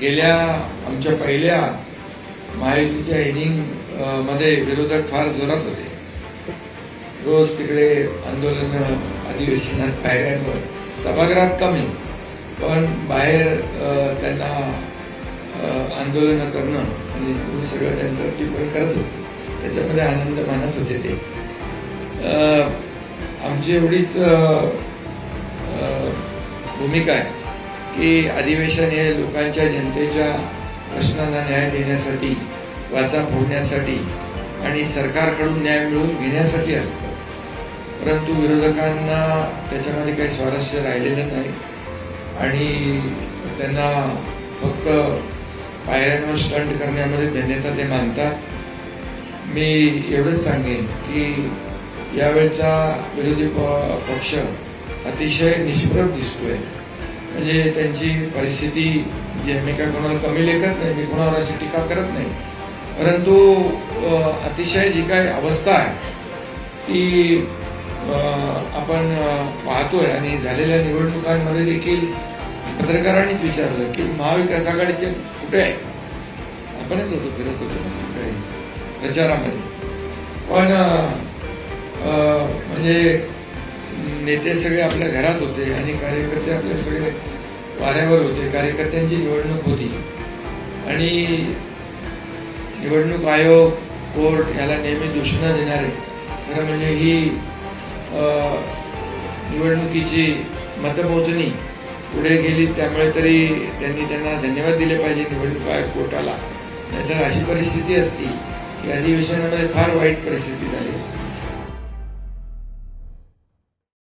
गेल्या आमच्या पहिल्या महायुतीच्या इनिंगमध्ये विरोधक फार जोरात होते. रोज तिकडे आंदोलन अधिवेशनात पायऱ्यांवर सभागृहात कमी पण बाहेर त्यांना आंदोलन करणं आणि तुम्ही सगळं त्यांचं टिप्पण करत होते. त्याच्यामध्ये आनंद मानत होते ते. आमची एवढीच भूमिका आहे. की अधिवेशन हे लोकांच्या जनतेच्या प्रश्नांना न्याय देण्यासाठी वाचा फोडण्यासाठी आणि सरकारकडून न्याय मिळवून घेण्यासाठी असतं. परंतु विरोधकांना त्याच्यामध्ये काही स्वारस्य राहिलेलं नाही आणि त्यांना फक्त पायऱ्यांवर स्टंट करण्यामध्ये धन्यता ते मानतात. मी एवढंच सांगेन की यावेळचा विरोधी प- पक्ष अतिशय निष्प्रभ दिसतोय. म्हणजे त्यांची परिस्थिती जी आहे, मी काय कोणाला कमी लेखत नाही मी कोणावर अशी टीका करत नाही. परंतु अतिशय जी काय अवस्था आहे ती आपण पाहतोय आणि झालेल्या निवडणुकांमध्ये देखील पत्रकारांनीच विचारलं की महाविकास आघाडीचे कुठे आहे? आपणच होतो फिरत होतो ना सगळे प्रचारामध्ये. पण म्हणजे नेते सगळे आपल्या घरात होते आणि कार्यकर्ते आपले सगळे वाऱ्यावर होते. कार्यकर्त्यांची निवडणूक होती. आणि निवडणूक आयोग कोर्ट याला नेहमी दूषणा देणारे. खरं म्हणजे ही निवडणुकीची मतमोजणी पुढे गेली त्यामुळे तरी त्यांनी त्यांना धन्यवाद दिले पाहिजे निवडणूक आयोग कोर्टाला. नाहीतर अशी परिस्थिती असती की अधिवेशनामध्ये फार वाईट परिस्थिती झाली असती.